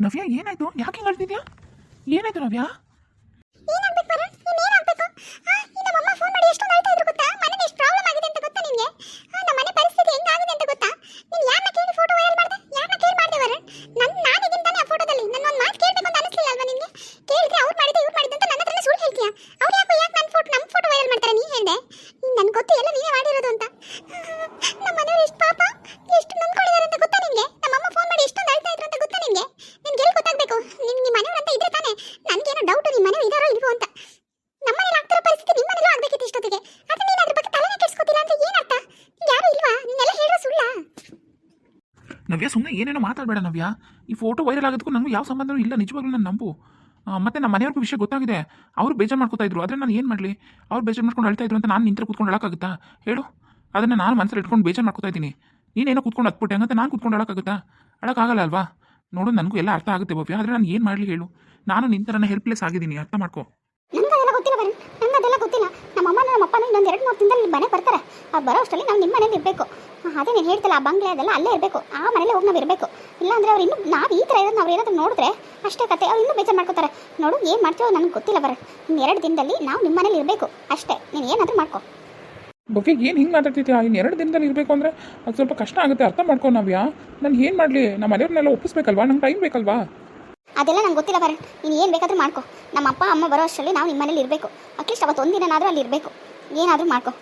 ನವ್ಯ ಏನಾಯ್ತು? ಯಾಕೆ ಹಿಂಗೆ ಅಳ್ತಿದ್ಯಾ? ಏನಾಯ್ತು ನವ್ಯ ಏನಾಗ್ಬೇಕು ವರುಣ್ ಇನ್ನೇನಾಗ್ಬೇಕು ಆ, ಈ ನಮ್ಮಮ್ಮ ಫೋನ್ ಮಾಡಿ ಎಷ್ಟೊಂದು ಅಳ್ತಾ ಇದ್ರು ಗೊತ್ತಾ ಮನೇಲಿ ಎಷ್ಟು ಪ್ರಾಬ್ಲಮ್ ಆಗಿದೆ ಅಂತ ಗೊತ್ತಾ ನಿನ್ಗೆ ಆ, ನಮ್ಮ ಮನೆ ಪರಿಸ್ಥಿತಿ ಹೆಂಗಾಗಿದೆ ಅಂತ ಗೊತ್ತಾ ನೀನ್ ಯಾರನ್ನ ಕೇಳಿ ಫೋಟೋ ವೈರಲ್ ಮಾಡ್ದೆ ಯಾರನ್ನ ಕೇಳಿ ಮಾಡ್ದೆ ವರುಣ್ ನನ್ ನಾನಿದ್ದೀನಿ ತಾನೇ ಆ ಫೋಟೋದಲ್ಲಿ ನನ್ನ ಒಂದು ಮಾತು ಕೇಳಬೇಕು ಅಂತ ಅನಿಸ್ಲಿಲ್ಲ ಅಲ್ವಾ ನಿನ್ಗೆ ಕೇಳಿದ್ರೆ ಅವ್ರು ಮಾಡಿದೆ ಇವ್ರು ಮಾಡಿದೆ ಅಂತ ನನ್ನ ಹತ್ರನೇ ಸುಳ್ಳು ಹೇಳ್ತೀಯಾ ಅವ್ರು ಯಾಕೋ ಯಾಕೆ ನನ್ನ ಫೋಟೋ ನಮ್ಮ ಫೋಟೋ ವೈರಲ್ ಮಾಡ್ತಾರೆ ನೀ ಹೇಳ್ದೆ ನನ್ಗೆ ಗೊತ್ತು ಎಲ್ಲ ನೀನೇ ಮಾಡಿರೋದು ಅಂತ ನಮ್ಮ ಮನೆಯವ್ರು ಎಷ್ಟು ಪಾಪ ಎಷ್ಟು ನೊಂದ್ಕೊಂಡಿದ್ದಾರೆ ಅಂತ ಗೊತ್ತಾ ನಿನ್ಗೆ ನಮ್ಮಮ್ಮ ಫೋನ್ ಮಾಡಿ ಎಷ್ಟೊಂದು ಅಳ್ತಾ ಇದ್ರು ಅಂತ ಗೊತ್ತಾ ನಿನ್ಗೆ ನಿನ್ಗೆ ಎಲ್ಲಿ ಗೊತ್ತಾಗ್ಬೇಕು ನಿನ್ ನಿಮ್ಮ ಮನೆಯವ್ರು ಅಂತ ಇದ್ರೆ ತಾನೇ ನನ್ಗೇನೋ ಡೌಟ್ ನಿಮ್ಮ ಮನೆಯವ್ರು ಇದಾರೋ ಇಲ್ವೋ ಅಂತ ನಮ್ಮನೇಲಿ ಆಗ್ತಿರೋ ಪರಿಸ್ಥಿತಿ ನಿಮ್ಮ ಮನೇಲೂ ಆಗ್ಬೇಕಿತ್ತು ಇಷ್ಟೊತ್ತಿಗೆ ಆದ್ರೆ ನೀನು ಅದ್ರ ಬಗ್ಗೆ ತಲೆನೇ ಕೆಡ್ಸ್ಕೊತಿಲ್ಲ ಅಂತ ಏನರ್ಥ ನಿಂಗೆ ಯಾರು ಇಲ್ವಾ ನೀನೆಲ್ಲ ಹೇಳೋ ಸುಳ್ಳ ನವ್ಯ ಸುಮ್ಮನೆ ಏನೇನೋ ಮಾತಾಡಬೇಡ ನವ್ಯ. ಈ ಫೋಟೋ ವೈರಲ್ ಆಗೋದಕ್ಕೂ ನನಗೂ ಯಾವ ಸಂಬಂಧನೂ ಇಲ್ಲ, ನಿಜವಾಗ್ಲೂ ನಾನು ನಂಬು. ಮತ್ತು ನಮ್ಮ ಮನೆಯವ್ರಿಗೂ ವಿಷಯ ಗೊತ್ತಾಗಿದೆ. ಅವರು ಬೇಜಾರು ಮಾಡ್ಕೊತಾ ಇದ್ರು, ಆದರೆ ನಾನು ಏನು ಮಾಡಲಿ? ಅವ್ರು ಬೇಜಾರು ಮಾಡ್ಕೊಂಡು ಅಳ್ತಾ ಇದ್ರು ಅಂತ ನಾನು ನಿಂತರ ಕೂತ್ಕೊಂಡು ಅಳಕಾಗುತ್ತಾ ಹೇಳು. ಅದನ್ನು ನಾನು ಮನಸ್ಸಲ್ಲಿ ಇಟ್ಕೊಂಡು ಬೇಜಾರು ಮಾಡ್ಕೊತಾ ಇದ್ದೀನಿ. ನೀನೇನೋ ಕೂತ್ಕೊಂಡು ಹತ್ಬಿಟ್ಟೆ ಹಂಗಂತ ನಾನು ಕೂತ್ಕೊಂಡು ಅಳಕಾಗುತ್ತಾ ಅಳಕ್ಕಾಗಲ್ಲ ಅಲ್ವಾ? ನೋಡು, ನನಗೂ ಎಲ್ಲ ಅರ್ಥ ಆಗುತ್ತೆ ಭವ್ಯ, ಆದರೆ ನಾನು ಏನು ಮಾಡಲಿ ಹೇಳು. ನಾನು ನಿಂತರನ್ನ ಹೆಲ್ಪ್ಲೆಸ್ ಆಗಿದ್ದೀನಿ, ಅರ್ಥ ಮಾಡ್ಕೋ. ಅಪ್ಪನ ಇನ್ನೊಂದು ಎರಡು ಮೂರು ದಿನದಲ್ಲಿ ಮನೆ ಬರ್ತಾರೆ. ಅವ್ರು ಬರೋ ಅಷ್ಟರಲ್ಲಿ ನಾವು ನಿಮ್ಮ ಮನೇಲಿ ಇರಬೇಕು. ಅದೇ ನೀನು ಹೇಳ್ತಲ್ಲ ಆ ಬಂಗ್ಲೆ ಅದೆಲ್ಲ ಅಲ್ಲೇ ಇರಬೇಕು. ಆ ಮನೇಲೆ ಹೋಗಿ ನಾವು ಇರಬೇಕು. ಇಲ್ಲಾಂದರೆ ಅವ್ರು ಇನ್ನೂ ನಾವು ಈ ಥರ ಇರೋದು ನಾವು ಏನಾದರೂ ನೋಡಿದ್ರೆ ಅಷ್ಟೇ ಕತೆ. ಅವ್ರು ಇನ್ನೂ ಬೇಜಾರು ಮಾಡ್ಕೋತಾರೆ. ನೋಡು ಏನು ಮಾಡ್ತೀವೋ ನನಗೆ ಗೊತ್ತಿಲ್ಲ ಬರ. ಇನ್ನು ಎರಡು ದಿನದಲ್ಲಿ ನಾವು ನಿಮ್ಮ ಮನೇಲಿ ಇರಬೇಕು. ಅಷ್ಟೇ. ನೀನು ಏನಾದರೂ ಮಾಡ್ಕೋ. ಬಗ್ಗೆ ಏನು ಹಿಂಗೆ ಮಾತಾಡ್ತಿದ್ಯಾ? ಇನ್ನು ಎರಡು ದಿನದಲ್ಲಿ ಇರಬೇಕು ಅಂದರೆ ಅದು ಸ್ವಲ್ಪ ಕಷ್ಟ ಆಗುತ್ತೆ. ಅರ್ಥ ಮಾಡ್ಕೊ ಯಾ ನಾನು ಏನು ಮಾಡಲಿ? ನಮ್ಮ ಮನೆಯವ್ರನ್ನೆಲ್ಲ ಒಪ್ಪಿಸ್ಬೇಕಲ್ವಾ? ನಂಗೆ ಟೈಮ್ ಬೇಕಲ್ವಾ? ಅದೆಲ್ಲ ನಂಗೆ ಗೊತ್ತಿಲ್ಲ ಬರ. ನೀನು ಏನು ಬೇಕಾದರೂ ಮಾಡ್ಕೊ. ನಮ್ಮ ಅಪ್ಪ ಅಮ್ಮ ಬರೋ ಅಷ್ಟರಲ್ಲಿ ನಾವು ನಿಮ್ಮ ಮನೇಲಿ ಇರಬೇಕು. ಅಟ್ಲೀಸ್ಟ್ ಅವತ್ತು ಒಂದಿನಾದರೂ ಅಲ್ಲಿ ಇರಬೇಕು. ಏನಾದರೂ ಮಾಡ್ಕೊ.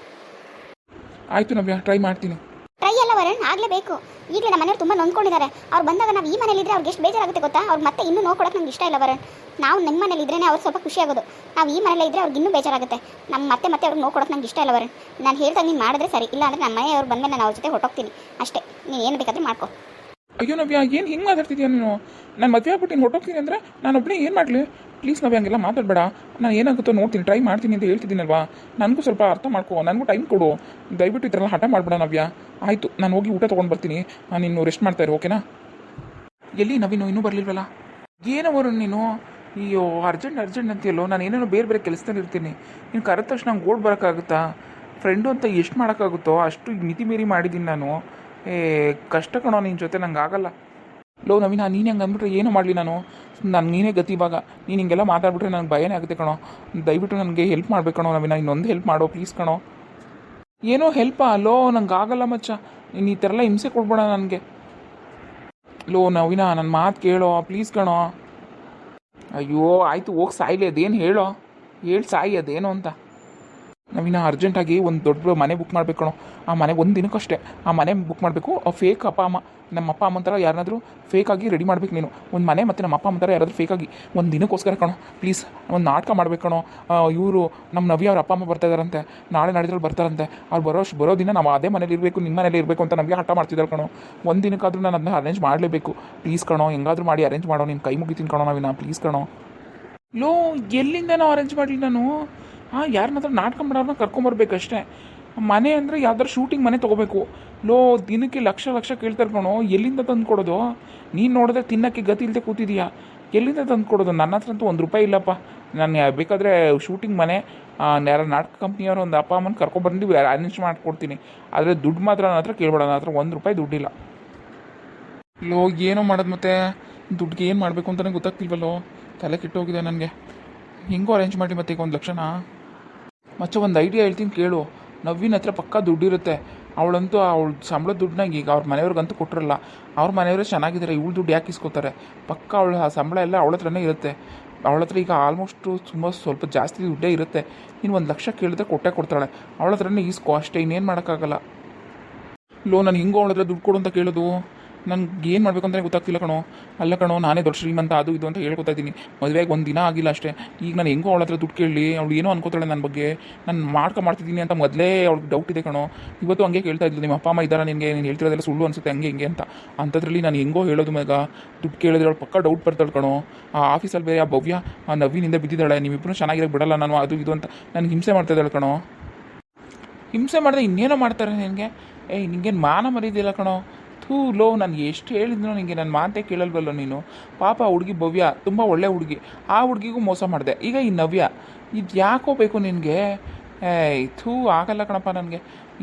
ಆಯ್ತು ನವ್ಯ ಟ್ರೈ ಮಾಡ್ತೀನಿ. ಟ್ರೈ ಎಲ್ಲ ವರಣ್ ಆಗಲೇಬೇಕು ಈಗಲೇ ನಮ್ಮ ಮನೆಯವ್ರು ತುಂಬ ನೊಂದ್ಕೊಂಡಿದ್ದಾರೆ. ಅವ್ರು ಬಂದಾಗ ನಾವು ಈ ಮನೇಲಿ ಇದ್ರೆ ಅವ್ರಿಗೆ ಎಷ್ಟು ಬೇಜಾರಾಗುತ್ತೆ ಗೊತ್ತಾ? ಅವ್ರು ಮತ್ತೆ ಇನ್ನೂ ನೋಡ್ಕೊಳಕ್ಕೆ ನಂಗೆ ಇಷ್ಟ ಇಲ್ಲ ವರಣ್. ನಾವು ನಿಮ್ಮ ಮನೇಲಿ ಇದ್ರೇ ಅವ್ರು ಸ್ವಲ್ಪ ಖುಷಿ ಆಗೋದು. ನಾವು ಈ ಮನೇಲಿ ಇದ್ರೆ ಅವ್ರಿಗೆ ಇನ್ನೂ ಬೇಜಾರಾಗುತ್ತೆ. ನಮ್ಮ ಮತ್ತೆ ಮತ್ತೆ ಅವ್ರಿಗೆ ನೋಡ್ಕೊಳಕ್ಕೆ ನಂಗೆ ಇಷ್ಟ ಇಲ್ಲ ವರಣ್. ನಾನು ಹೇಳ್ತಾ ನೀನು ಮಾಡಿದ್ರೆ ಸರಿ. ಇಲ್ಲ ಅಂದರೆ ನಮ್ಮ ಮನೆಯವ್ರು ಬಂದಮೇಲೆ ನಾನು ಅವ್ರ ಜೊತೆ ಹೊಟ್ಟೋಗ್ತೀನಿ ಅಷ್ಟೇ. ನೀನು ಏನು ಬೇಕಾದ್ರೆ ಮಾಡ್ಕೊ. ಅಯ್ಯೋ ನವ್ಯ ಏನು ಹಿಂಗೆ ಮಾತಾಡ್ತಿದ್ಯಾ ನೀನು? ನಾನು ಮದುವೆ ಆಗ್ಬಿಟ್ಟು ಹೊಟ್ಟೋಗ್ತೀನಿ ಅಂದರೆ ನಾನು ಒಬ್ಬನೇ ಏನು ಮಾಡಲಿ? ಪ್ಲೀಸ್ ನಾವು ಹಂಗೆಲ್ಲ ಮಾತಾಡಬೇಡ. ನಾನು ಏನಾಗುತ್ತೋ ನೋಡ್ತೀನಿ ಟ್ರೈ ಮಾಡ್ತೀನಿ ಅಂತ ಹೇಳ್ತಿದ್ದೀನಲ್ವಾ? ನನಗೂ ಸ್ವಲ್ಪ ಅರ್ಥ ಮಾಡ್ಕೊ, ನನಗೂ ಟೈಮ್ ಕೊಡು. ದಯವಿಟ್ಟು ಇದರೆಲ್ಲ ಹಠ ಮಾಡಬೇಡ ನವ್ಯ. ಆಯಿತು, ನಾನು ಹೋಗಿ ಊಟ ತೊಗೊಂಡು ಬರ್ತೀನಿ. ನಾನು ಇನ್ನು ರೆಸ್ಟ್ ಮಾಡ್ತಾ ಓಕೆನಾ ಎಲ್ಲಿ ನವೀನು, ಇನ್ನೂ ಬರಲಿಲ್ವಲ್ಲ? ಏನವರು ನೀನು? ಅಯ್ಯೋ ಅರ್ಜೆಂಟ್ ಅರ್ಜೆಂಟ್ ಅಂತೀಯಲ್ಲೋ? ನಾನು ಏನೇನೋ ಬೇರೆ ಬೇರೆ ಕೆಲಸದಲ್ಲಿ ಇರ್ತೀನಿ. ನೀನು ಕರೆದ ತಕ್ಷಣ ನಂಗೆ ಓಡ್ ಬರೋಕ್ಕಾಗುತ್ತಾ? ಫ್ರೆಂಡು ಅಂತ ಎಷ್ಟು ಮಾಡೋಕ್ಕಾಗುತ್ತೋ, ಅಷ್ಟು ಮಿತಿ ಮೀರಿ ಮಾಡಿದ್ದೀನಿ ನಾನು. ಏ, ಕಷ್ಟ ಕಣೋ ನಿನ್ನ ಜೊತೆ, ನಂಗೆ ಆಗಲ್ಲ. ಲೋ ನವೀನ, ನೀನು ಹಂಗೆ ಅಂದ್ಬಿಟ್ರೆ ಏನು ಮಾಡಲಿ ನಾನು? ನಾನು ನೀನೇ ಗತಿ ಇವಾಗ. ನೀನು ಹಿಂಗೆಲ್ಲ ಮಾತಾಡ್ಬಿಟ್ರೆ ನನಗೆ ಭಯನೇ ಆಗುತ್ತೆ ಕಣೋ. ದಯವಿಟ್ಟು ನನಗೆ ಹೆಲ್ಪ್ ಮಾಡ್ಬೇಕು ಕಣೋ ನವೀನ, ಇನ್ನೊಂದು ಹೆಲ್ಪ್ ಮಾಡೋ ಪ್ಲೀಸ್ ಕಣೋ. ಏನೋ ಹೆಲ್ಪ ಲೋ, ನಂಗೆ ಆಗಲ್ಲ ಮಚ್ಚ. ನೀನು ಈ ಥರ ಎಲ್ಲ ಹಿಂಸೆ ಕೊಡ್ಬೇಡ ನನಗೆ. ಲೋ, ನವೀನ ನನ್ನ ಮಾತು ಕೇಳೋ ಪ್ಲೀಸ್ ಕಣೋ. ಅಯ್ಯೋ, ಆಯಿತು, ಹೋಗಿ ಸಾಯ್ಲಿ, ಅದೇನು ಹೇಳೋ? ಹೇಳಿ ಸಾಯಿ, ಅದೇನು ಅಂತ. ನವೀನ ಅರ್ಜೆಂಟಾಗಿ ಒಂದು ದೊಡ್ಡ ಮನೆ ಬುಕ್ ಮಾಡ್ಬೇಕು ಕಣೋ. ಆ ಮನೆ ಒಂದು ದಿನಕ್ಕಷ್ಟೇ. ಆ ಮನೆ ಬುಕ್ ಮಾಡಬೇಕು ಫೇಕ್ ಅಪ್ಪ, ಅಮ್ಮ. ನಮ್ಮ ಅಪ್ಪ ಅಮ್ಮನ ಥರ ಯಾರನ್ನಾದ್ರೂ ಫೇಕಾಗಿ ರೆಡಿ ಮಾಡ್ಬೇಕು ನೀನು. ಒಂದು ಮನೆ ಮತ್ತು ನಮ್ಮ ಅಪ್ಪ ಅಮ್ಮನ ಥರ ಯಾರಾದರೂ ಫೇಕಾಗಿ ಒಂದು ದಿನಕ್ಕೋಸ್ಕರ ಕಣೋ ಪ್ಲೀಸ್ ಒಂದು ನಾಟಕ ಮಾಡ್ಬೇಕು ಕಣೋ. ಇವರು ನಮ್ಮ ನವಿ ಅವ್ರ ಅಪ್ಪ, ಅಮ್ಮ ಬರ್ತಾ ಇದಾರಂತೆ. ನಾಳೆ ನಾಡಿದ್ರಲ್ಲಿ ಬರ್ತಾರಂತೆ. ಅವ್ರು ಬರೋ ಬರೋ ದಿನ ನಾವು ಅದೇ ಮನೇಲಿ ಇರಬೇಕು ನಿಮ್ಮ ಮನೇಲಿ ಇರಬೇಕು ಅಂತ ನಮಗೆ ಹಠ ಮಾಡ್ತಿದ್ದಾರೆ ಕಣೋ. ಒಂದು ದಿನಕ್ಕಾದರೂ ನಾನು ಅದನ್ನ ಅರೇಂಜ್ ಮಾಡಲೇಬೇಕು. ಪ್ಲೀಸ್ ಕಣೋ, ಹೆಂಗಾದರೂ ಮಾಡಿ ಅರೇಂಜ್ ಮಾಡೋ ನಿಮ್ಮ ಕೈ ಮುಗಿತೀನಿ ಕಣೋ ನಾವಿನ ಪ್ಲೀಸ್ ಕಣೋ. ಲೋ, ಎಲ್ಲಿಂದ ನಾವು ಅರೇಂಜ್ ಮಾಡಲಿ ನಾನು? ಹಾಂ ಯಾರನ್ನಾದ್ರೂ ನಾಟಕ ಮಾಡೋರನ್ನ ಕರ್ಕೊಂಬರ್ಬೇಕಷ್ಟೇ. ಮನೆ ಅಂದರೆ ಯಾವ್ದಾರು ಶೂಟಿಂಗ್ ಮನೆ ತೊಗೋಬೇಕು. ಲೋ, ದಿನಕ್ಕೆ ಲಕ್ಷ ಲಕ್ಷ ಕೇಳ್ತಾರೆ ಕಣೋ, ಎಲ್ಲಿಂದ ತಂದು ಕೊಡೋದು? ನೀನು ನೋಡಿದ್ರೆ ತಿನ್ನೋಕ್ಕೆ ಗತಿ ಇಲ್ಲದೆ ಕೂತಿದೀಯಾ? ಎಲ್ಲಿಂದ ತಂದು ಕೊಡೋದು? ನನ್ನ ಹತ್ರ ಅಂತೂ ಒಂದು ರೂಪಾಯಿ ಇಲ್ಲಪ್ಪ. ನಾನು ಬೇಕಾದರೆ ಶೂಟಿಂಗ್ ಮನೆ ಯಾರ ನಾಟಕ ಕಂಪ್ನಿಯವರು ಒಂದು ಅಪ್ಪ ಅಮ್ಮನ ಕರ್ಕೊಂಬಂದು ಅರೇಂಜ್ ಮಾಡಿಕೊಡ್ತೀನಿ. ಆದರೆ ದುಡ್ಡು ಮಾತ್ರ ನನ್ನ ಹತ್ರ ಕೇಳ್ಬೇಡ, ನನ್ನ ಹತ್ರ ಒಂದು ರೂಪಾಯಿ ದುಡ್ಡಿಲ್ಲ. ಲೋ, ಏನೋ ಮಾಡೋದು ಮತ್ತೆ? ದುಡ್ಡಿಗೆ ಏನು ಮಾಡಬೇಕು ಅಂತಲೇ ಗೊತ್ತಾಗ್ತಿಲ್ವಲ್ಲೋ? ತಲೆ ಕೆಟ್ಟೋಗಿದೆ ನನಗೆ. ಹೆಂಗೋ ಅರೇಂಜ್ ಮಾಡಿ ಮತ್ತೆ ಈಗ ಒಂದು ಲಕ್ಷಣ ಮತ್ತೆ ಒಂದು ಐಡಿಯಾ ಹೇಳ್ತೀನಿ ಕೇಳು. ನವ್ವಿನ ಹತ್ರ ಪಕ್ಕ ದುಡ್ಡಿರುತ್ತೆ. ಅವಳಂತೂ ಅವಳ ಸಂಬಳ ದುಡ್ಡನ್ನ ಈಗ ಅವ್ರ ಮನೆಯವ್ರಿಗಂತೂ ಕೊಟ್ಟಿರಲ್ಲ ಅವ್ರ ಮನೆಯವರೇ ಚೆನ್ನಾಗಿದ್ದಾರೆ ಇವಳು ದುಡ್ಡು ಯಾಕೆ ಇಸ್ಕೋತಾರೆ? ಪಕ್ಕ ಅವಳು ಆ ಸಂಬಳ ಎಲ್ಲ ಅವಳ ಹತ್ರನೇ ಇರುತ್ತೆ. ಅವಳ ಹತ್ರ ಈಗ ಆಲ್ಮೋಸ್ಟು ತುಂಬ ಸ್ವಲ್ಪ ಜಾಸ್ತಿ ದುಡ್ಡೇ ಇರುತ್ತೆ. ನೀನು ಒಂದು ಲಕ್ಷ ಕೇಳಿದ್ರೆ ಕೊಟ್ಟೆ ಕೊಡ್ತಾಳೆ. ಅವಳ ಹತ್ರನೇ ಈಸ್ಕೋ ಅಷ್ಟೇ ಇನ್ನೇನು ಮಾಡೋಕ್ಕಾಗಲ್ಲ. ಲೋ, ನಾನು ಹಿಂಗೋ ಅವಳ ಹತ್ರ ದುಡ್ಡು ಕೊಡು ಅಂತ ಕೇಳೋದು. ನನ್ಗೆ ಏನು ಮಾಡಬೇಕು ಅಂತಲೇ ಗೊತ್ತಾಗ್ತಿಲ್ಲ ಕಣೋ. ಅಲ್ಲ ಕಣೋ, ನಾನೇ ದೊಡ್ಡ ಶ್ರೀಮಂತ, ಅದು ಇದು ಅಂತ ಹೇಳ್ಕೊತಾ ಇದ್ದೀನಿ. ಮದುವೆಗೆ ಒಂದು ದಿನ ಆಗಿಲ್ಲ ಅಷ್ಟೇ. ಈಗ ನಾನು ಹೆಂಗೋ ಅವಳ ಹತ್ರ ದುಡ್ಡು ಕೇಳಲಿ ಅವಳು ಏನೋ ಅನ್ಕೋತಾಳೆ ನನ್ನ ಬಗ್ಗೆ. ನಾನು ಮಾಡ್ಕೊ ಮಾಡ್ತಿದ್ದೀನಿ ಅಂತ ಮೊದಲೇ ಅವ್ಳಿಗೆ ಡೌಟ್ ಇದೆ ಕಣೋ. ಇವತ್ತು ಹಂಗೆ ಕೇಳ್ತಾ ಇದ್ಲು, ನಿಮ್ಮ ಅಪ್ಪ ಅಮ್ಮ ಇದ್ದಾರ ನಿನಗೆ? ನೀನು ಹೇಳ್ತಿರೋದೆಲ್ಲ ಸುಳ್ಳು ಅನಿಸುತ್ತೆ, ಹಂಗೆ ಹಿಂಗೆ ಅಂತ. ಅಂಥದ್ರಲ್ಲಿ ನಾನು ಹೆಂಗೋ ಹೇಳೋದು ಮಗ. ದುಡ್ಡು ಕೇಳಿದ್ರೆ ಅವಳು ಪಕ್ಕ ಡೌಟ್ ಬರ್ತಾಳೆ ಕಣೋ. ಆ ಆಫೀಸಲ್ಲಿ ಬೇರೆ ಆ ಭವ್ಯ, ಆ ನವೀನಿಂದ ಬಿದ್ದಿದ್ದಾಳೆ. ನೀವಿಬ್ಬರು ಚೆನ್ನಾಗಿರೋ ಬಿಡಲ್ಲ ನಾನು, ಅದು ಇದು ಅಂತ. ನನಗೆ ಹಿಂಸೆ ಮಾಡ್ತಾ ಇದ್ದಾಳೆ ಕಣೋ. ಹಿಂಸೆ ಮಾಡಿದೆ ಇನ್ನೇನೋ ಮಾಡ್ತಾರೆ ನಿನಗೆ? ಏಯ್ ನಿಂಗೇನು ಮಾನ ಮರೀದಿಲ್ಲ ಕಣೋ. ಥೂ ಲೋ, ನನಗೆ ಎಷ್ಟು ಹೇಳಿದ್ರು ನಿನಗೆ ನನ್ನ ಮಾತೇ ಕೇಳಲ್ವಲ್ಲೋ ನೀನು. ಪಾಪ ಹುಡುಗಿ ಭವ್ಯ, ತುಂಬ ಒಳ್ಳೆ ಹುಡುಗಿ. ಆ ಹುಡುಗಿಗೂ ಮೋಸ ಮಾಡಿದೆ. ಈಗ ಈ ನವ್ಯ, ಇದು ಯಾಕೋ ಬೇಕು ನಿನಗೆ? ಏಯ್, ಥೂ, ಆಗಲ್ಲ ಕಣಪ್ಪ ನನಗೆ.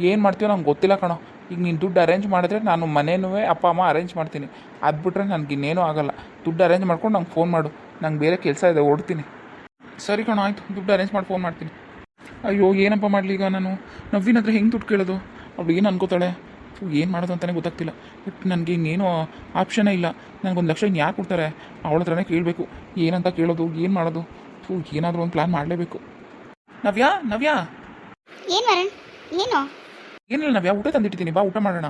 ಏನು ಮಾಡ್ತೀವೋ ನಂಗೆ ಗೊತ್ತಿಲ್ಲ ಕಣೋ. ಈಗ ನೀನು ದುಡ್ಡು ಅರೇಂಜ್ ಮಾಡಿದ್ರೆ ನಾನು ಮನೇನೂ ಅಪ್ಪ, ಅಮ್ಮ ಅರೇಂಜ್ ಮಾಡ್ತೀನಿ. ಅದು ಬಿಟ್ರೆ ನನಗೆ ಇನ್ನೇನೂ ಆಗಲ್ಲ. ದುಡ್ಡು ಅರೇಂಜ್ ಮಾಡ್ಕೊಂಡು ನಂಗೆ ಫೋನ್ ಮಾಡು. ನಂಗೆ ಬೇರೆ ಕೆಲಸ ಇದೆ, ಓಡ್ತೀನಿ. ಸರಿ ಕಣ, ಆಯಿತು. ದುಡ್ಡು ಅರೇಂಜ್ ಮಾಡಿ ಫೋನ್ ಮಾಡ್ತೀನಿ. ಅಯ್ಯೋ, ಏನಪ್ಪ ಮಾಡಲಿ ಈಗ ನಾನು? ನವ್ವಿನ ಹತ್ರ ಹೆಂಗೆ ದುಡ್ಡು ಕೇಳೋದು? ಅವಳು ಏನು ಅನ್ಕೋತಾಳೆ? ಏನು ಮಾಡೋದು ಅಂತಲೇ ಗೊತ್ತಾಗ್ತಿಲ್ಲ. ಬಟ್ ನನಗೆ ಇನ್ನೇನು ಆಪ್ಷನೇ ಇಲ್ಲ. ನನಗೊಂದು ಲಕ್ಷ ಇನ್ನು ಯಾರು ಕೊಡ್ತಾರೆ? ಅವಳ ಹತ್ರನೇ ಕೇಳಬೇಕು. ಏನಂತ ಕೇಳೋದು ಏನು ಮಾಡೋದು? ಥೂ ಏನಾದರೂ ಒಂದು ಪ್ಲ್ಯಾನ್ ಮಾಡಲೇಬೇಕು. ನವ್ಯಾ ನವ್ಯಾ? ಏನು ವರಣ್? ಏನು? ಏನಿಲ್ಲ ನವ್ಯಾ ಊಟ ತಂದಿಟ್ಟಿದ್ದೀನಿ. ಬಾ ಊಟ ಮಾಡೋಣ.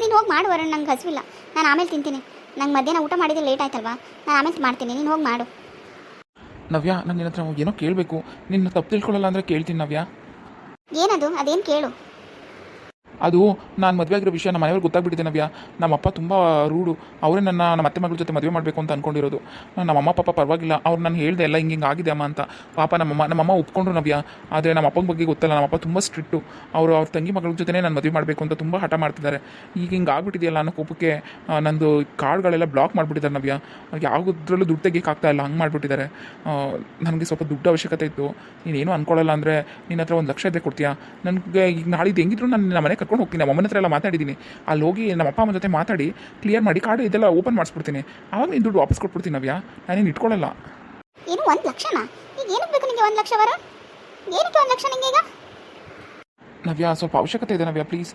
ನೀನು ಹೋಗಿ ಮಾಡು ವರಣ್ ನಂಗೆ ಹಸಿವಿಲ್ಲ. ನಾನು ಆಮೇಲೆ ತಿಂತೀನಿ. ನಂಗೆ ಮಧ್ಯಾಹ್ನ ಊಟ ಮಾಡಿದ್ರೆ ಲೇಟ್ ಆಯ್ತಲ್ವಾ? ನಾನು ಆಮೇಲೆ ಮಾಡ್ತೀನಿ. ನೀನು ಹೋಗಿ ಮಾಡು. ನವ್ಯಾ ನಾನು ನಿನ್ನ ಹತ್ರ ಏನೋ ಕೇಳಬೇಕು. ನಿನ್ನ ತಪ್ಪು ತಿಳ್ಕೊಳ್ಳಲ್ಲ ಅಂದರೆ ಕೇಳ್ತೀನಿ ನವ್ಯಾ. ಏನದು? ಅದೇನು ಕೇಳು. ಅದು ನಾನು ಮದುವೆ ಆಗಿರೋ ವಿಷಯ ನಮ್ಮ ಮನೆಯವ್ರಿಗೆ ಗೊತ್ತಾಗ್ಬಿಟ್ಟಿದೆ ನವ್ಯ. ನಮ್ಮಪ್ಪ ತುಂಬ ರೂಡು. ಅವರೇ ನನ್ನ, ನಮ್ಮ ಅತ್ತೆ ಮಗಳ ಜೊತೆ ಮದುವೆ ಮಾಡಬೇಕು ಅಂತ ಅಂದ್ಕೊಂಡಿರೋದು ನಮ್ಮ ಅಮ್ಮ, ಪಾಪ ಪರವಾಗಿಲ್ಲ. ಅವ್ರು ನಾನು ಹೇಳ್ದೆ ಎಲ್ಲ ಹಿಂಗೆ ಹಿಂಗೆ ಆಗಿದೆ ಅಮ್ಮ ಅಂತ. ಪಾಪ ನಮ್ಮಮ್ಮ ನಮ್ಮಮ್ಮ ಒಪ್ಕೊಂಡ್ರು ನವ್ಯ. ಆದರೆ ನಮ್ಮ ಅಪ್ಪನ ಬಗ್ಗೆ ಗೊತ್ತಲ್ಲ. ನಮ್ಮಪ್ಪ ತುಂಬ ಸ್ಟ್ರಿಕ್ಟು. ಅವರು ಅವ್ರ ತಂಗಿ ಮಗಳ ಜೊತೆನೇ ನಾನು ಮದುವೆ ಮಾಡಬೇಕು ಅಂತ ತುಂಬ ಹಠ ಮಾಡ್ತಿದ್ದಾರೆ. ಈಗ ಹಿಂಗೆ ಆಗ್ಬಿಟ್ಟಿದೆಯಲ್ಲ ಅನ್ನೋ ಕೋಪಕ್ಕೆ ನಂದು ಕಾರ್ಡ್ಗಳೆಲ್ಲ ಬ್ಲಾಕ್ ಮಾಡಿಬಿಟ್ಟಿದ್ದಾರೆ ನವ್ಯ. ಯಾವುದ್ರಲ್ಲೂ ದುಡ್ಡು ತೆಗಿಯಕ್ಕೆ ಆಗ್ತಾ ಇಲ್ಲ. ಹಂಗೆ ಮಾಡಿಬಿಟ್ಟಿದ್ದಾರೆ. ನನಗೆ ಸ್ವಲ್ಪ ದುಡ್ಡು ಅವಶ್ಯಕತೆ ಇತ್ತು. ನೀನೇನು ಅಂದ್ಕೊಳ್ಳಲ್ಲ ಅಂದರೆ ನಿನ್ನ ಹತ್ರ ಒಂದು ಲಕ್ಷ ಇದ್ದರೆ ಕೊಡ್ತೀಯಾ? ನನಗೆ ಈಗ ನಾಳಿದ್ದು ಹೆಂಗಿದ್ರು ನಾನು ನಿನ್ನ ಮನೆ ಕರ್ಕೊಂಡು ಹೋಗ್ತೀನಿ. ನಮ್ಮ ಅಮ್ಮನ ಹತ್ರ ಎಲ್ಲ ಮಾತಾಡಿದ್ದೀನಿ. ಅಲ್ಲಿ ಹೋಗಿ ನಮ್ಮ ಅಪ್ಪ ಅಮ್ಮನ ಜೊತೆ ಮಾತಾಡಿ ಕ್ಲಿಯರ್ ಮಾಡಿ ಕಾರ್ಡ್ ಇದೆಲ್ಲ ಓಪನ್ ಮಾಡಿಸ್ಬಿಡ್ತೀನಿ. ಆವಾಗ ನೀನು ದುಡ್ಡು ವಾಪಸ್ ಕೊಟ್ಬಿಡ್ತೀನಿ ನವ್ಯ. ನಾನೇನು ಇಟ್ಕೊಳ್ಳಲ್ಲ ಏನು ಒಂದು ಲಕ್ಷನಾ? ಈಗ ಏನಕ್ಕೆ ಬೇಕು ನಿಮಗೆ ಒಂದು ಲಕ್ಷ ವರುಣ್ ಏನಕ್ಕೆ ಒಂದು ಲಕ್ಷ ನಿಮಗೆ ಈಗ? ನವ್ಯ ಸ್ವಲ್ಪ ಅವಶ್ಯಕತೆ ಇದೆ ನವ್ಯ ಪ್ಲೀಸ್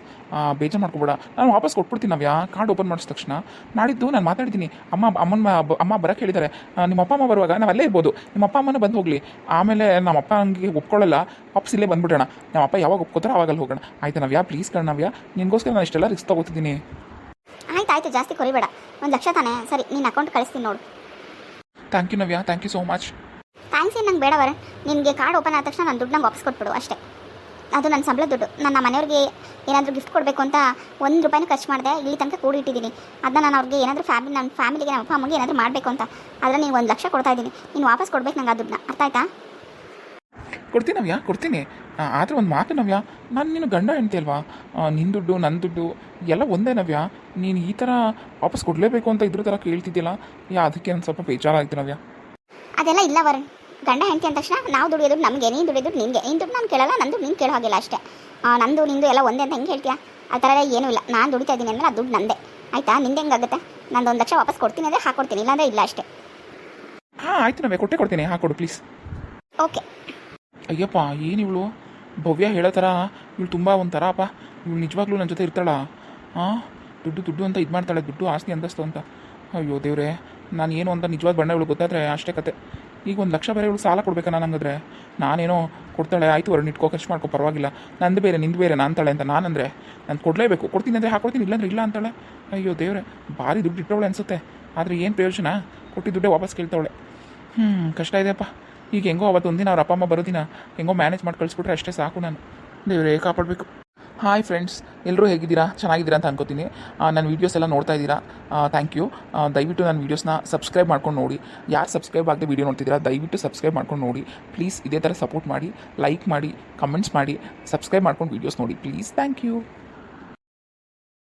ಬೇಜಾರು ಮಾಡ್ಕೊಬೇಡ. ನಾನು ವಾಪಸ್ ಕೊಟ್ಬಿಡ್ತೀನಿ ನವ್ಯ ಕಾರ್ಡ್ ಓಪನ್ ಮಾಡಿದ ತಕ್ಷಣ. ನಾಡಿದ್ದು ನಾನು ಮಾತಾಡ್ತೀನಿ ಅಮ್ಮ ಅಮ್ಮನ ಅಮ್ಮ ಬರೋಕ್ಕೆ ಹೇಳಿದ್ದಾರೆ. ನಿಮ್ಮ ಅಪ್ಪ ಅಮ್ಮ ಬರುವಾಗ ನಾವು ಅಲ್ಲೇ ಇರ್ಬೋದು. ನಿಮ್ಮ ಅಪ್ಪ ಅಮ್ಮನ ಬಂದು ಹೋಗಲಿ. ಆಮೇಲೆ ನಮ್ಮ ಅಪ್ಪ ಹಂಗೆ ಒಪ್ಕೊಳ್ಳಲ್ಲ. ವಾಪಸ್ ಇಲ್ಲೇ ಬಂದ್ಬಿಡೋಣ ನಮ್ಮ ಅಪ್ಪ ಯಾವಾಗ ಒಪ್ಕೋತಾರೋ ಆವಾಗಲ್ಲಿ ಅಲ್ಲಿ ಹೋಗೋಣ. ಆಯ್ತಾ ನವ್ಯ ಪ್ಲೀಸ್ ಕಣ ನವ್ಯ. ನಿನಗೋಸ್ಕರ ನಾನು ಇಷ್ಟೆಲ್ಲ ರಿಸ್ಕ್ ತಗೋತಿದ್ದೀನಿ. ಆಯ್ತು ಆಯ್ತು ಜಾಸ್ತಿ ಕೊರಿಬೇಡ. ಒಂದು ಲಕ್ಷ ತಾನೇ. ಸರಿ ನೀನು ಅಕೌಂಟ್ ಕಳಿಸ್ತೀನಿ ನೋಡು. Thank you Navya. Thank you so much thanks ಏನು ನಂಗೆ ಬೇಡ ನಿಮಗೆ ನಿನಗೆ ಕಾರ್ಡ್ ಓಪನ್ ಆದ ತಕ್ಷಣ ನಾನು ದುಡ್ಡು ನಂಗೆ ವಾಪಸ್ ಕೊಟ್ಬಿಡು ಅಷ್ಟೇ. ಅದು ನನ್ನ ಸಂಬಳ ದುಡ್ಡು. ನನ್ನ ಮನೆಯವ್ರಿಗೆ ಏನಾದರೂ ಗಿಫ್ಟ್ ಕೊಡಬೇಕು ಅಂತ ಒಂದು ರೂಪಾಯಿನ ಖರ್ಚು ಮಾಡಿದೆ. ಇಲ್ಲಿ ತನಕ ಕೂಡಿಟ್ಟಿದ್ದೀನಿ ಅದನ್ನ ನಾನು ಅವ್ರಿಗೆ ಏನಾದರೂ ಫ್ಯಾಮಿಲಿ ನನ್ನ ಫ್ಯಾಮಿಲಿಗೆ ನಮ್ಮ ಅಪ್ಪ ಅಮ್ಮಗೆ ಏನಾದರೂ ಮಾಡಬೇಕು ಅಂತ. ಆದರೆ ನೀವು ಒಂದು ಲಕ್ಷ ಕೊಡ್ತಾ ಇದ್ದೀನಿ. ನೀನು ವಾಪಸ್ ಕೊಡ್ಬೇಕು ನಂಗೆ ಆ ದುಡ್ಡನ್ನ. ಅರ್ಥ ಆಯ್ತಾ? ಕೊಡ್ತೀನಿ ನವ್ಯ ಕೊಡ್ತೀನಿ. ಆದರೆ ಒಂದು ಮಾತು ನವ್ಯ ನಾನು ನೀನು ಗಂಡ ಹೆಂಡ್ತಿ ಅಲ್ವಾ? ನಿನ್ನ ದುಡ್ಡು ನನ್ನ ದುಡ್ಡು ಎಲ್ಲ ಒಂದೇ ನವ್ಯ. ನೀನು ಈ ಥರ ವಾಪಸ್ ಕೊಡಲೇಬೇಕು ಅಂತ ಇದ್ರ ಥರ ಕೇಳ್ತಿದ್ದಿಲ್ಲ ಯಾ ಅದಕ್ಕೆ ಒಂದು ಸ್ವಲ್ಪ ಬೇಜಾರಾಯ್ತು ನವ್ಯ. ಅದೆಲ್ಲ ಇಲ್ಲ ವರುಣ್. ಗಂಡ ಹೆಂಡತಿ ಅಂದ ತಕ್ಷಣ ನಾವು ದುಡಿಯೋದು ನಮಗೆ ನೀನು ದುಡಿಯೋದು ನಿನಗೆ. ನಿನ್ನ ದುಡ್ಡು ನಾನು ಕೇಳಲ್ಲ ನಂದು ನೀನು ಕೇಳೋ ಹಾಗಿಲ್ಲ ಅಷ್ಟೇ. ನಂದು ನಿಂದು ಎಲ್ಲ ಒಂದೇ ಅಂತ ಹೆಂಗೆ ಹೇಳ್ತೀಯಾ? ಆ ಥರ ಏನೂ ಇಲ್ಲ. ನಾನು ದುಡಿತಾ ಇದ್ದೀನಿ ಅಂದ್ರೆ ಆ ದುಡ್ಡು ನಂದೇ. ಆಯಿತಾ? ನಿಂದೆ ಹೆಂಗಾಗುತ್ತೆ ನಂದು ಒಂದು ಲಕ್ಷ ವಾಪಸ್ ಕೊಡ್ತೀನಿ ಅಂದರೆ ಹಾಕೊಡ್ತೀನಿ ಇಲ್ಲಾಂದರೆ ಇಲ್ಲ ಅಷ್ಟೇ. ಹಾಂ ಆಯ್ತು ನಾವೇ ಕೊಟ್ಟೆ ಕೊಡ್ತೀನಿ. ಹಾಕೊಡು ಪ್ಲೀಸ್ ಓಕೆ. ಅಯ್ಯಪ್ಪ ಏನು ಇವಳು? ಭವ್ಯ ಹೇಳೋ ಥರ ಇವಳು ತುಂಬ ಒಂಥರ ಅಪ್ಪ. ಇವಳು ನಿಜವಾಗ್ಲೂ ನನ್ನ ಜೊತೆ ಇರ್ತಾಳ? ಹಾಂ ದುಡ್ಡು ದುಡ್ಡು ಅಂತ ಇದು ಮಾಡ್ತಾಳೆ ದುಡ್ಡು ಆಸ್ತಿ ಅಂತಸ್ತು ಅಂತ. ಅಯ್ಯೋ ದೇವ್ರೆ ನಾನು ಏನು ಅಂತ ನಿಜವಾದ ಬಣ್ಣ ಇವಳು ಗೊತ್ತಾದ್ರೆ ಅಷ್ಟೇ ಕತೆ. ಈಗ ಒಂದು ಲಕ್ಷ ಬೇರೆ ಇವಳು ಸಾಲ ಕೊಡ್ಬೇಕಾ ನಾನು ಹಂಗಂದ್ರೆ. ನಾನೇನೋ ಕೊಡ್ತಾಳೆ, ಆಯಿತು ವರ್ಣ, ಇಟ್ಕೋ, ಖರ್ಚು ಮಾಡ್ಕೊ, ಪರವಾಗಿಲ್ಲ. ನಂದು ಬೇರೆ, ನಿಂದು ಬೇರೆ, ನಾನು ಅಂತಾಳೆ ಅಂತ ನಾನಂದರೆ. ನಾನು ಕೊಡಲೇಬೇಕು. ಕೊಡ್ತೀನಿ ಅಂದರೆ ಹಾಕೊಡ್ತೀನಿ ಇಲ್ಲಾಂದ್ರೆ ಇಲ್ಲ ಅಂತಾಳೆ. ಅಯ್ಯೋ ದೇವ್ರೆ, ಭಾರಿ ದುಡ್ಡು ಇಟ್ಟವಳೆ ಅನಿಸುತ್ತೆ. ಆದರೆ ಏನು ಪ್ರಯೋಜನ? ಕೊಟ್ಟಿದ್ದ ದುಡ್ಡೇ ವಾಪಸ್ ಕೇಳ್ತಾವಳೆ. ಹ್ಞೂ ಕಷ್ಟ ಇದೆಯಪ್ಪ ಈಗ ಹೆಂಗೋ ಅವತ್ತು ಒಂದಿನ ಅವ್ರ ಅಪ್ಪ, ಅಮ್ಮ ಬರೋದಿನ ಹೆಂಗೋ ಮ್ಯಾನೇಜ್ ಮಾಡಿ ಕಳಿಸ್ಬಿಟ್ರೆ ಅಷ್ಟೇ ಸಾಕು ನಾನು. ದೇವರೇ, ಕಾಪಾಡಬೇಕು. ಹಾಯ್ ಫ್ರೆಂಡ್ಸ್ ಎಲ್ಲರೂ ಹೇಗಿದ್ದೀರಾ? ಚೆನ್ನಾಗಿದ್ದೀರಾ ಅಂತ ಅನ್ಕೋತೀನಿ. ನನ್ನ ವೀಡಿಯೋಸ್ ಎಲ್ಲ ನೋಡ್ತಾ ಇದ್ದೀರಾ? ಥ್ಯಾಂಕ್ ಯು ದಯವಿಟ್ಟು ನನ್ನ ವೀಡಿಯೋಸ್ನ ಸಬ್ಸ್ಕ್ರೈಬ್ ಮಾಡ್ಕೊಂಡು ನೋಡಿ. ಯಾರು ಸಬ್ಸ್ಕ್ರೈಬ್ ಆಗದೆ ವೀಡಿಯೋ ನೋಡ್ತಿದ್ದೀರಾ, ದಯವಿಟ್ಟು ಸಬ್ಸ್ಕ್ರೈಬ್ ಮಾಡ್ಕೊಂಡು ನೋಡಿ. ಪ್ಲೀಸ್ ಇದೇ ಥರ ಸಪೋರ್ಟ್ ಮಾಡಿ ಲೈಕ್ ಮಾಡಿ ಕಮೆಂಟ್ಸ್ ಮಾಡಿ ಸಬ್ಸ್ಕ್ರೈಬ್ ಮಾಡ್ಕೊಂಡು ವೀಡಿಯೋಸ್ ನೋಡಿ. Please thank you